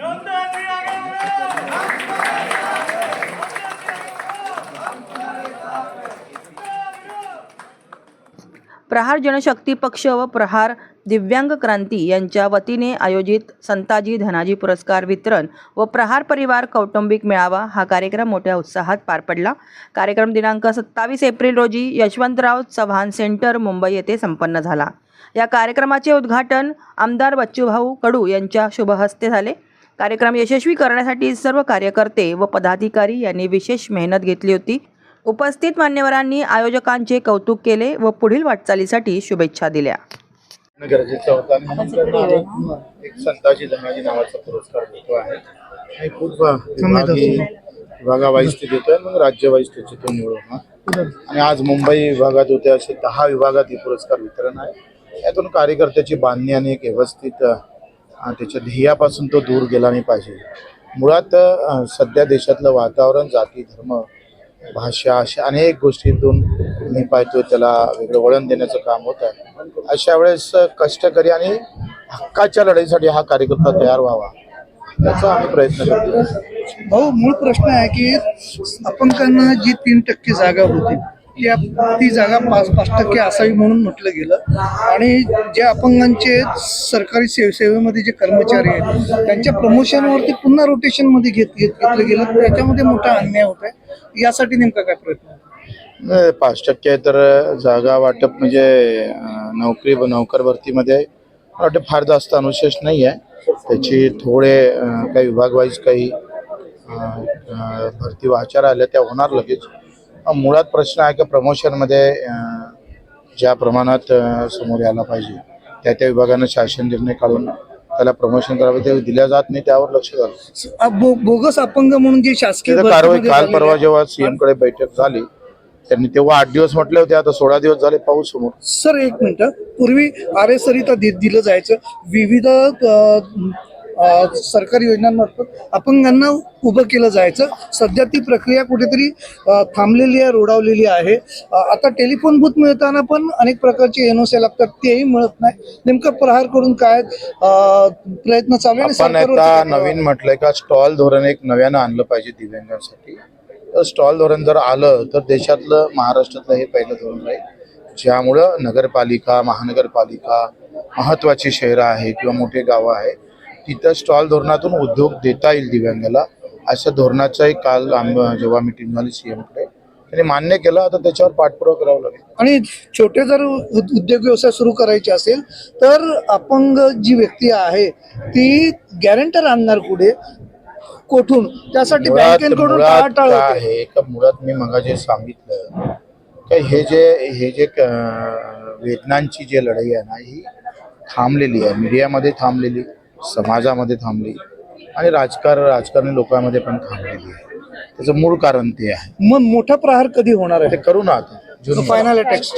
प्रहार जनशक्ती पक्ष व प्रहार दिव्यांग क्रांती यांच्या वतीने आयोजित संताजी धनाजी पुरस्कार वितरण व प्रहार परिवार कौटुंबिक मेळावा हा कार्यक्रम मोठ्या उत्साहात पार पडला. कार्यक्रम दिनांक सत्तावीस एप्रिल रोजी यशवंतराव चव्हाण सेंटर मुंबई येथे संपन्न झाला. या कार्यक्रमाचे उद्घाटन आमदार बच्चूभाऊ कडू यांच्या शुभहस्ते झाले. कार्यक्रम यशस्वी करण्यासाठी सर्व कार्यकर्ते व पदाधिकारी यांनी विशेष मेहनत घेतली होती. उपस्थित मान्यवरांनी आयोजकांचे कौतुक केले व पुढील वाटचालीसाठी शुभेच्छा दिल्या. गरजेचा होता आणि म्हणून त्यांना आम्ही एक संताजी धनाजी नावाचा पुरस्कार देतो आहे. आणि विभागी विभागावाईज ते देतोय मग राज्यवाईज त्याची तो आणि आज मुंबई विभागात होते असे दहा विभागात हे पुरस्कार वितरण आहे. यातून कार्यकर्त्याची बांधणी आणि एक व्यवस्थित त्याच्या ध्येयापासून तो दूर गेला नाही पाहिजे. मुळात सध्या देशातलं वातावरण जाती धर्म भाषा अशा अनेक गोष्टीतून मी पाहतो त्याला वेगळं वळण देण्याचं काम होत आहे. अशा वेळेस कष्टकरी आणि हक्काच्या लढाईसाठी हा कार्यकर्ता तयार व्हावा त्याचा आम्ही प्रयत्न करतो भाऊ मूळ प्रश्न आहे की अपंगांना जी तीन टक्के जागा होती या ती जागा पाच पाच टक्के असावी म्हणून म्हटलं गेलं. आणि जे अपंगांचे सरकारी सेवे सेवेमध्ये जे कर्मचारी आहेत त्यांच्या प्रमोशनवरती पुन्हा रोटेशनमध्ये घेत घेत घेतलं गेलं. त्याच्यामध्ये मोठा अन्याय होत आहे. यासाठी नेमका काय प्रयत्न? पाच टक्के तर जागा वाटप म्हणजे नोकरी नोकर भरतीमध्ये वाटतं फार जास्त अनुशेष नाही आहे. त्याची थोडे काही विभागवाईज काही भरती वाचार आल्या त्या होणार लगेच. मुळात प्रश्न आहे की प्रमोशनमध्ये ज्या प्रमाणात समोर यायला पाहिजे त्या त्या विभागानं शासन निर्णय काढून त्याला प्रमोशन करावे ते दिल्या जात नाही त्यावर लक्ष बो- बोगस अपंग म्हणून जे शासकीय कारवाई काल परवा. जेव्हा सीएमकडे बैठक झाली त्यांनी तेव्हा आठ दिवस म्हटले होते आता सोळा दिवस झाले पाऊस समोर. सर एक मिनिट. पूर्वी आर एस सरिता दिलं जायचं. विविध सरकारी योजनांमार्फत अपंगांना उभं केलं जायचं. सध्या ती प्रक्रिया कुठेतरी थांबलेली आहे रोडावलेली आहे. आता टेलिफोन बूथ मिळताना पण अनेक प्रकारचे एनओसी लागतात तेही मिळत नाही. नेमकं प्रहार करून काय प्रयत्न चालू आहे? नवीन म्हटलंय का स्टॉल धोरण एक नव्यानं आणलं पाहिजे दिव्यांगांसाठी. तर स्टॉल धोरण जर आलं तर देशातलं महाराष्ट्रातलं हे पहिलं धोरण आहे ज्यामुळं नगरपालिका महानगरपालिका महत्वाची शहरं आहे किंवा मोठे गावं आहे तिथं स्टॉल धोरणातून उद्योग देता येईल दिव्यांगाला अशा धोरणाचं एक काल आम जेव्हा मिटिंग झाली सीएमकडे. त्यांनी मान्य केलं आता त्याच्यावर पाठपुरावा करावा लागेल. आणि छोटे जर उद- उद्योग व्यवसाय सुरू करायचे असेल तर अपंग जी व्यक्ती आहे ती गॅरंटर आणणार पुढे कोठून? त्यासाठी मुळात बँकेकडून आहे? का मुळात मी मग जे सांगितलं का हे जे हे जे वेदनांची जे लढाई आहे ना ही थांबलेली आहे. मीडियामध्ये थांबलेली. समाजामध्ये थांबली आणि राजकारण राजकारणी लोकांमध्ये पण थांबलेली आहे. त्याचं मूळ कारण ते आहे. मग मोठा प्रहार कधी होणार ते आहे करू ना आता. Final attacks